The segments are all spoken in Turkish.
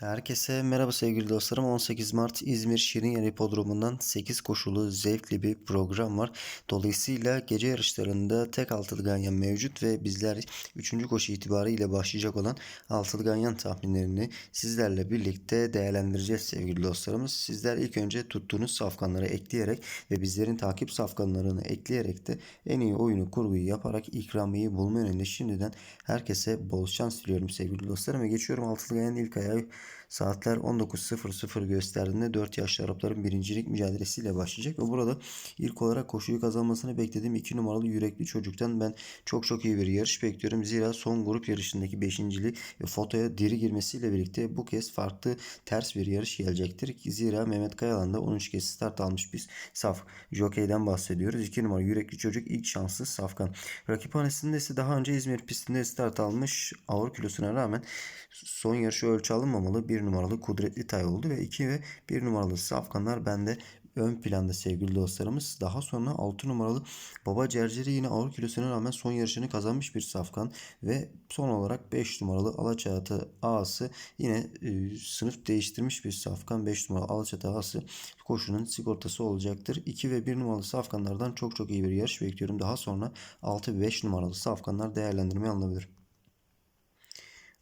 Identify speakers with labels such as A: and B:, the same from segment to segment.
A: Herkese merhaba sevgili dostlarım. 18 Mart İzmir Şirinyer Hipodromu'ndan 8 koşulu zevkli bir program var. Dolayısıyla gece yarışlarında tek altılı ganyan mevcut ve bizler 3. koşu itibariyle başlayacak olan altılı ganyan tahminlerini sizlerle birlikte değerlendireceğiz sevgili dostlarımız. Sizler ilk önce tuttuğunuz safkanları ekleyerek ve bizlerin takip safkanlarını ekleyerek de en iyi oyunu kurguyu yaparak ikramiyi bulma yönünde şimdiden herkese bol şans diliyorum sevgili dostlarım ve geçiyorum altılı ganyan ilk ayağı Saatler 19.00 gösterdiğinde 4 yaşlı Arapların birincilik mücadelesiyle başlayacak ve burada ilk olarak koşuyu kazanmasını beklediğim 2 numaralı yürekli çocuktan ben çok çok iyi bir yarış bekliyorum. Zira son grup yarışındaki 5.liği fotoya diri girmesiyle birlikte bu kez farklı ters bir yarış gelecektir. Zira Mehmet Kayalan da 13 kez start almış bir saf jokeyden bahsediyoruz. 2 numara yürekli çocuk ilk şanslı safkan. Rakip hanesinde ise daha önce İzmir pistinde start almış ağır kilosuna rağmen son yarışı ölçü alınmamalı. 1 numaralı Kudretli Tay oldu ve 2 ve 1 numaralı Safkanlar bende ön planda sevgili dostlarımız. Daha sonra 6 numaralı Baba Cerceri yine ağır kilosuna rağmen son yarışını kazanmış bir safkan ve son olarak 5 numaralı Alaçatı Ağası yine e, sınıf değiştirmiş bir safkan 5 numaralı Alaçatı Ağası koşunun sigortası olacaktır. 2 ve 1 numaralı safkanlardan çok çok iyi bir yarış bekliyorum. Daha sonra 6 ve 5 numaralı safkanlar değerlendirmeye alınabilir.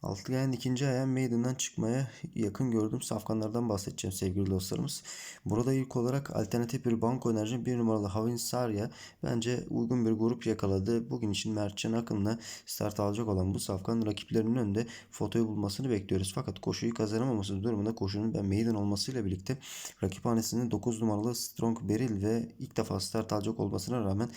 A: Altıgayen ikinci ayağı Maiden'dan çıkmaya yakın gördüğüm safkanlardan bahsedeceğim sevgili dostlarımız. Burada ilk olarak alternatif bir banko enerji bir numaralı Havin Sarya bence uygun bir grup yakaladı. Bugün için Mertcan Akın'la start alacak olan bu safkan rakiplerinin önünde fotoyu bulmasını bekliyoruz. Fakat koşuyu kazanamaması durumunda koşunun ben Maiden olmasıyla birlikte rakip hanesinde 9 numaralı Strong Beril ve ilk defa start alacak olmasına rağmen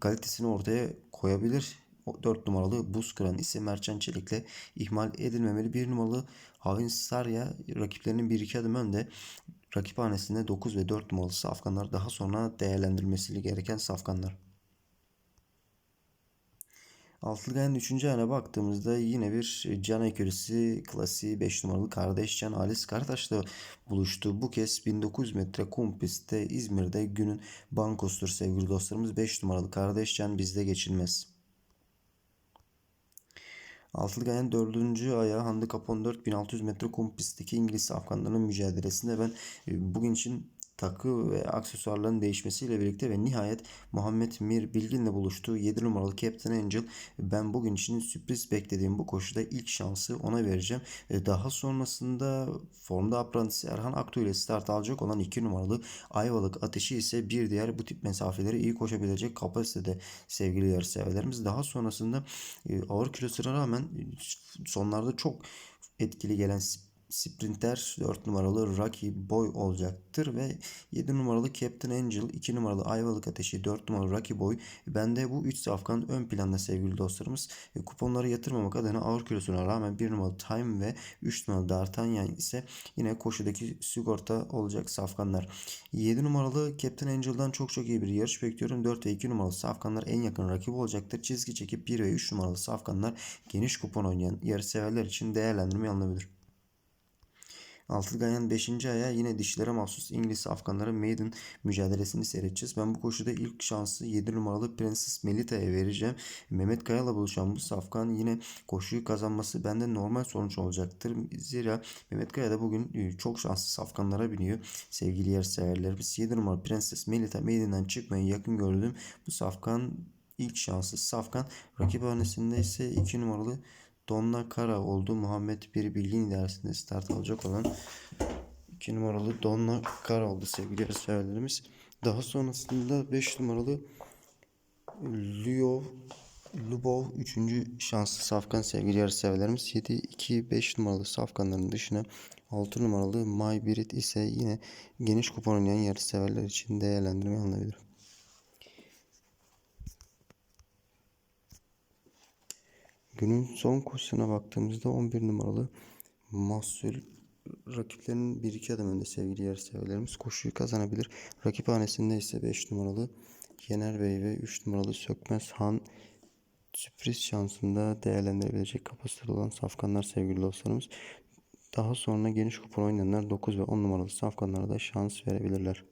A: kalitesini ortaya koyabilir 4 numaralı Buz ise Mertcan Çelik'le ihmal edilmemeli. 1 numaralı Havin Sarya rakiplerinin 1-2 adım önde. Rakip hanesinde 9 ve 4 numaralı safkanlar daha sonra değerlendirilmesi gereken safkanlar. Altılgay'ın 3. ayına baktığımızda yine bir can ekürisi klasiği 5 numaralı kardeş Can Halis Kartaş'la buluştu. Bu kez 1900 metre kum pistte İzmir'de günün bankostur sevgili dostlarımız. 5 numaralı kardeş Can bizde geçilmez. Altılı Gayen 4. ayağı handikap 14 1600 metre kum pistteki İngiliz Afganların mücadelesinde ben e, bugün için takı ve aksesuarların değişmesiyle birlikte ve nihayet Muhammed Mir Bilgin'le buluştuğu 7 numaralı Captain Angel ben bugün için sürpriz beklediğim bu koşuda ilk şansı ona vereceğim. Daha sonrasında formda aprantisi Erhan Aktu ile start alacak olan 2 numaralı Ayvalık Ateşi ise bir diğer bu tip mesafeleri iyi koşabilecek kapasitede sevgili yarışseverlerimiz. Daha sonrasında e, ağır kilosuna rağmen sonlarda çok etkili gelen sprinter 4 numaralı Rocky Boy olacaktır ve 7 numaralı Captain Angel, 2 numaralı Ayvalık Ateşi, 4 numaralı Rocky Boy. Bende bu 3 safkan ön planda sevgili dostlarımız. E, kuponları yatırmamak adına ağır kilosuna rağmen 1 numaralı Time ve 3 numaralı D'Artagnan ise yine koşudaki sigorta olacak safkanlar. 7 numaralı Captain Angel'dan çok çok iyi bir yarış bekliyorum. 4 ve 2 numaralı safkanlar en yakın rakip olacaktır. Çizgi çekip 1 ve 3 numaralı safkanlar geniş kupon oynayan yarış severler için değerlendirme alınabilir. Altılı Ganyan 5. aya yine dişlere mahsus İngiliz Afganların maiden mücadelesini seyredeceğiz. Ben bu koşuda ilk şansı 7 numaralı Prenses Melita'ya vereceğim. Mehmet Kaya'la buluşan bu Safkan yine koşuyu kazanması bende normal sonuç olacaktır. Zira Mehmet Kaya da bugün e, çok şanslı Safkanlara biniyor. Sevgili yer severlerimiz 7 numaralı Prenses Melita maiden'dan çıkmayı yakın gördüm. Bu Safkan ilk şansı Safkan. Rakip hanesinde ise 2 numaralı Donna Kara oldu. Muhammed Bir Bilgin idaresinde start alacak olan 2 numaralı Donna Kara oldu sevgili yarışseverlerimiz. Daha sonrasında 5 numaralı Leo Lubov 3. şanslı safkan sevgili yarışseverlerimiz. 7, 2, 5 numaralı safkanların dışına 6 numaralı My Birit ise yine geniş kupon oynayan yarışseverler için değerlendirme alınabilir. Günün son koşusuna baktığımızda 11 numaralı Mahsul rakiplerinin 1-2 adım önde sevgili yarışseverlerimiz koşuyu kazanabilir. Rakip hanesinde ise 5 numaralı Yener Bey ve 3 numaralı Sökmez Han sürpriz şansında değerlendirebilecek kapasiteli olan safkanlar sevgili dostlarımız. Daha sonra geniş kupon oynayanlar 9 ve 10 numaralı safkanlara da şans verebilirler.